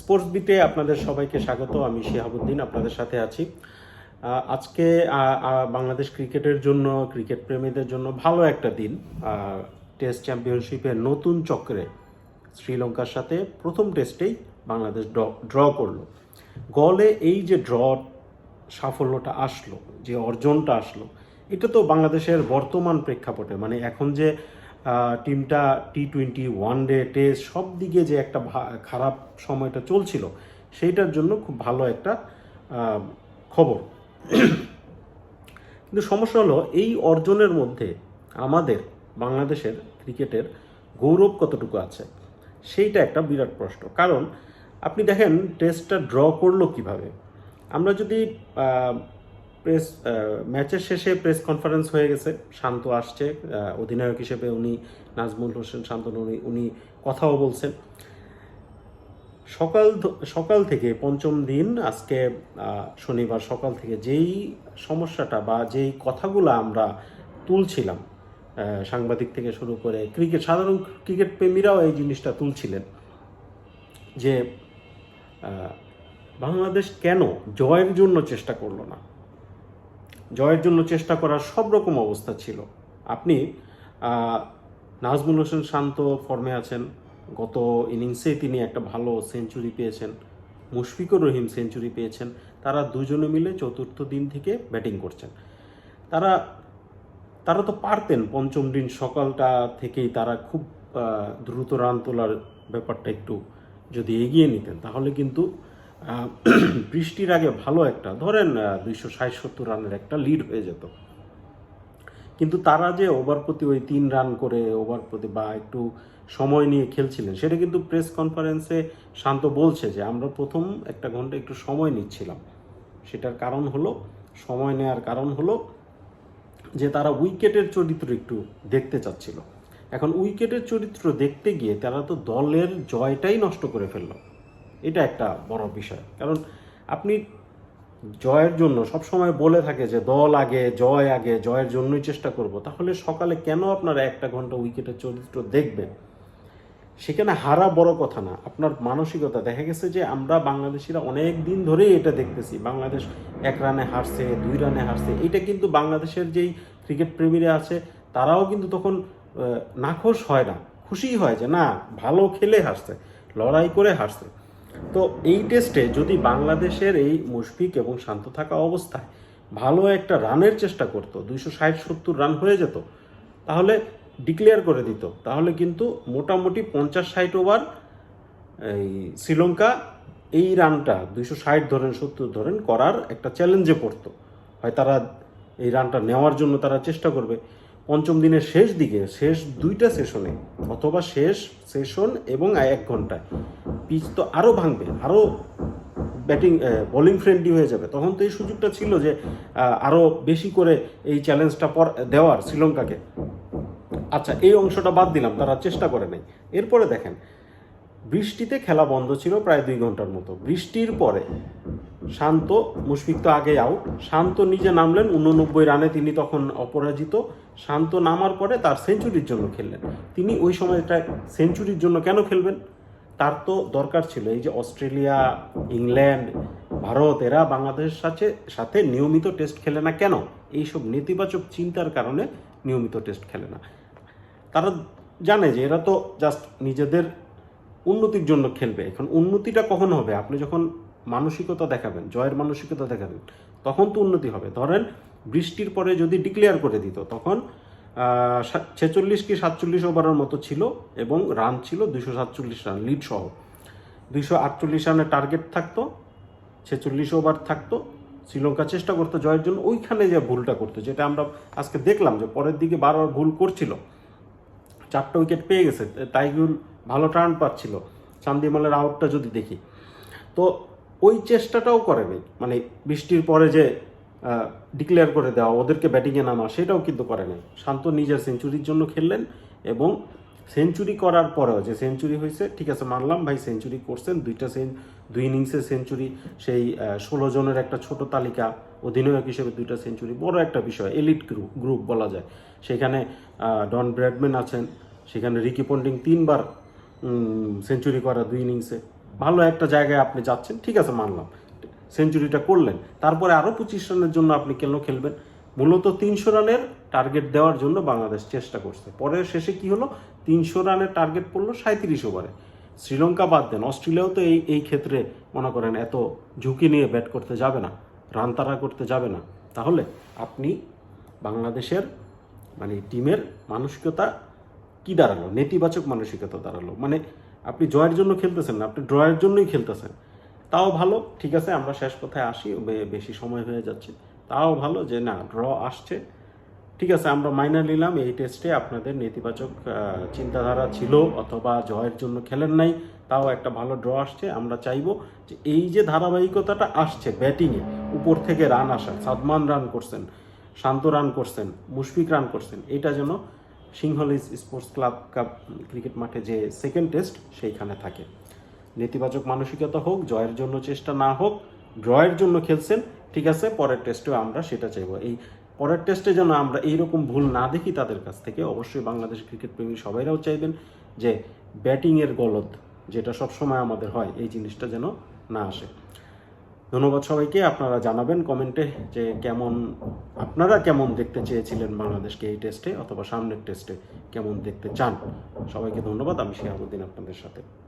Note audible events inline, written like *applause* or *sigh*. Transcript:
Sports বিটে আপনাদের সবাইকে স্বাগত। আমি শিহাবুদ্দিন, আপনাদের সাথে আছি। আজকে বাংলাদেশ ক্রিকেটের জন্য, ক্রিকেট প্রেমীদের জন্য ভালো একটা দিন। টেস্ট চ্যাম্পিয়নশিপের নতুন চক্রে শ্রীলঙ্কার সাথে প্রথম টেস্টেই বাংলাদেশ ড্র করল। গলে এই যে ড্র সাফল্যটা আসলো, যে অর্জনটা আসলো, এটা তো বাংলাদেশের বর্তমান প্রেক্ষাপটে মানে এখন যে টিমটা T twenty one day test, সব দিকে যে একটা খারাপ সময়টা চলছিল, সেইটার জন্য খুব ভালো একটা খবর। কিন্তু সমস্যা হলো, এই অর্জনের মধ্যে আমাদের বাংলাদেশের ক্রিকেটের গৌরব কতটুকু আছে, সেইটা একটা বিরাট প্রশ্ন। কারণ আপনি দেখেন, টেস্টটা ড্র করল কীভাবে? আমরা যদি প্রেস ম্যাচের শেষে প্রেস কনফারেন্স হয়ে গেছে। শান্ত আসছে অধিনায়ক হিসেবে উনি, নাজমুল হোসেন শান্তনু উনি উনি কথাও বলছেন। সকাল সকাল থেকে পঞ্চম দিন, আজকে শনিবার সকাল থেকে যেই সমস্যাটা বা যেই কথাগুলো আমরা তুলছিলাম সাংবাদিক থেকে শুরু করে ক্রিকেট, সাধারণ ক্রিকেট প্রেমীরাও এই জিনিসটা তুলছিলেন যে বাংলাদেশ কেন জয়ের জন্য চেষ্টা করল না? জয়ের জন্য চেষ্টা করার সব রকম অবস্থা ছিল। আপনি নাজমুল হোসেন শান্ত ফর্মে আছেন। গত ইনিংসে তিনি একটা ভালো সেঞ্চুরি পেয়েছেন। মুশফিকুর রহিম সেঞ্চুরি পেয়েছেন। তারা দুজনে মিলে চতুর্থ দিন থেকে ব্যাটিং করছেন। তারা তারা তো পারতেন পঞ্চম দিন সকালটা থেকেই তারা খুব দ্রুত রান তোলার ব্যাপারটা একটু যদি এগিয়ে নিতেন, তাহলে কিন্তু *clears throat* বৃষ্টির আগে ভালো একটা, ধরেন দুইশো ষাট সত্তর রানের একটা লিড হয়ে যেত। কিন্তু তারা যে ওভার প্রতি ওই তিন রান করে ওভার প্রতি বা একটু সময় নিয়ে খেলছিলেন, সেটা কিন্তু প্রেস কনফারেন্সে শান্ত বলছে যে, আমরা প্রথম একটা ঘণ্টা একটু সময় নিচ্ছিলাম। সেটার কারণ হলো, সময় নেওয়ার কারণ হলো যে, তারা উইকেটের চরিত্র একটু দেখতে চাচ্ছিল। এখন উইকেটের চরিত্র দেখতে গিয়ে তারা তো দলের জয়টাই নষ্ট করে ফেলল। এটা একটা বড় বিষয়। কারণ আপনি জয়ের জন্য সব সময় বলে থাকে যে দল আগে, জয় আগে, জয়ের জন্যই চেষ্টা করব। তাহলে সকালে কেন আপনারা একটা ঘণ্টা উইকেটের চরিত্র দেখবেন? সেখানে হারা বড় কথা না। আপনার মানসিকতা, দেখা গেছে যে আমরা বাংলাদেশিরা অনেক দিন ধরেই এটা দেখতেছি। বাংলাদেশ এক রানে হারছে, দুই রানে হারছে। এটা কিন্তু বাংলাদেশের যেই ক্রিকেট প্রেমীরা আছে, তারাও কিন্তু তখন নাখোশ হয় না। খুশি হয় যে, না, ভালো খেলে হারছে, লড়াই করে হারছে। তো এই টেস্টে যদি বাংলাদেশের এই মুশফিক এবং শান্ত থাকা অবস্থায় ভালো একটা রানের চেষ্টা করতো, দুইশো ষাট সত্তর রান হয়ে যেত, তাহলে ডিক্লেয়ার করে দিত। তাহলে কিন্তু মোটামুটি পঞ্চাশ ষাট ওভার এই শ্রীলঙ্কা এই রানটা দুইশো ষাট ধরেন, সত্তর ধরেন করার একটা চ্যালেঞ্জে পড়তো। হয় তারা এই রানটা নেওয়ার জন্য তারা চেষ্টা করবে। পঞ্চম দিনের শেষ দিকে, শেষ দুইটা সেশনে অথবা শেষ সেশন এবং এক ঘন্টায়। পিচ তো আরও ভাঙবে আরও ব্যাটিং বোলিং ফ্রেন্ডলি হয়ে যাবে। তখন তো এই সুযোগটা ছিল যে আরও বেশি করে এই চ্যালেঞ্জটা পর দেওয়ার শ্রীলঙ্কাকে। আচ্ছা এই অংশটা বাদ দিলাম, তারা চেষ্টা করে নাই। এরপরে দেখেন, বৃষ্টিতে খেলা বন্ধ ছিল প্রায় দুই ঘণ্টার মতো। বৃষ্টির পরে শান্ত, মুশফিক তো আগে আউট শান্ত নিজে নামলেন, উননব্বই রানে তিনি তখন অপরাজিত। শান্ত নামার পরে তার সেঞ্চুরির জন্য খেললেন। তিনি ওই সময়টা সেঞ্চুরির জন্য কেন খেলবেন? তার তো দরকার ছিল। এই যে অস্ট্রেলিয়া, ইংল্যান্ড, ভারত, এরা বাংলাদেশের সাথে সাথে নিয়মিত টেস্ট খেলে না কেন? এইসব নেতিবাচক চিন্তার কারণে নিয়মিত টেস্ট খেলে না। তারা জানে যে এরা তো জাস্ট নিজেদের উন্নতির জন্য খেলবে। এখন উন্নতিটা কখন হবে? আপনি যখন মানসিকতা দেখাবেন, জয়ের মানসিকতা দেখাবেন, তখন তো উন্নতি হবে। ধরেন বৃষ্টির পরে যদি ডিক্লেয়ার করে দিত, তখন ছেচল্লিশ কি সাতচল্লিশ ওভারের মতো ছিল এবং রান ছিল দুশো সাতচল্লিশ রান লিড সহ। দুইশো আটচল্লিশ রানের টার্গেট থাকতো, ছেচল্লিশ ওভার থাকতো, শ্রীলঙ্কা চেষ্টা করতো জয়ের জন্য, ওইখানে যে ভুলটা করতো, যেটা আমরা আজকে দেখলাম যে পরের দিকে বারবার ভুল করছিল। চারটা উইকেট পেয়ে গেছে, তাইগুল ভালো টার্ন পাচ্ছিল। চান্দিমালের আউটটা যদি দেখি। তো ওই চেষ্টাটাও করেনি। মানে বৃষ্টির পরে যে ডিক্লেয়ার করে দেওয়া, ওদেরকে ব্যাটিংয়ে নামা, সেটাও কিন্তু করে শান্ত নিজের সেঞ্চুরির জন্য খেললেন এবং সেঞ্চুরি করার পরেও যে সেঞ্চুরি হয়েছে, ঠিক আছে, মানলাম ভাই সেঞ্চুরি করছেন, দুইটা সেন দুই ইনিংসে সেঞ্চুরি সেই ষোলো জনের একটা ছোট তালিকা, অধিনায়ক হিসেবে দুইটা সেঞ্চুরি বড় একটা বিষয় এলিট গ্রুপ গ্রুপ বলা যায়। সেখানে ডন ব্র্যাডম্যান আছেন, সেখানে রিকি পন্ডিং তিনবার সেঞ্চুরি করা দুই ইনিংসে ভালো একটা জায়গায় আপনি যাচ্ছেন, ঠিক আছে, মানলাম। সেঞ্চুরিটা করলেন। তারপরে আরও পঁচিশ রানের জন্য আপনি কেন খেলবেন? মূলত তিনশো রানের টার্গেট দেওয়ার জন্য বাংলাদেশ চেষ্টা করছে। পরে শেষে কি হলো? তিনশো রানের টার্গেট পড়ল সাঁত্রিশ ওভারে। শ্রীলঙ্কা বাদ দেন। অস্ট্রেলিয়াও তো এই এই ক্ষেত্রে মনে করেন এত ঝুঁকি নিয়ে ব্যাট করতে যাবে না, রান তারা করতে যাবে না। তাহলে আপনি বাংলাদেশের মানে টিমের মানসিকতা কি দাঁড়াল? নেতিবাচক মানসিকতা দাঁড়াল। মানে আপনি জয়ের জন্য খেলতেছেন না, আপনি ড্রয়ের জন্যই খেলতেছেন। তাও ভালো, ঠিক আছে, আমরা শেষ কথায় আসি বেশি সময় হয়ে যাচ্ছে। তাও ভালো যে, না, ড্র আসছে। ঠিক আছে, আমরা মাইনার নিলাম, এই টেস্টে আপনাদের নেতিবাচক চিন্তাধারা ছিল অথবা জয়ের জন্য খেলেন নাই, তাও একটা ভালো ড্র আসছে, আমরা চাইব যে, এই যে ধারাবাহিকতাটা আসছে ব্যাটিংয়ে উপর থেকে রান আসা সাদমান রান করছেন, শান্ত রান করছেন, মুশফিক রান করছেন, এটা যেন Sinhalese sports club cup cricket মাঠে যে সেকেন্ড টেস্ট সেইখানে থাকে। নেতিবাচক মানসিকতা হোক, জয়ের জন্য চেষ্টা না হোক, ড্রয়ের জন্য খেলছেন, ঠিক আছে, পরের টেস্টেও আমরা সেটা চাইব। এই পরের টেস্টে যেন আমরা এইরকম ভুল না দেখি তাদের কাছ থেকে, অবশ্যই বাংলাদেশ ক্রিকেট প্রেমী সবাইরাও চাইবেন যে ব্যাটিংয়ের গলদ, যেটা সবসময় আমাদের হয়, এই জিনিসটা যেন না আসে। ধন্যবাদ সবাইকে। আপনারা জানাবেন কমেন্টে যে কেমন, আপনারা কেমন দেখতে চেয়েছিলেন বাংলাদেশকে এই টেস্টে অথবা সামনের টেস্টে কেমন দেখতে চান। সবাইকে ধন্যবাদ। আমি শেহাবুদ্দিন আপনাদের সাথে।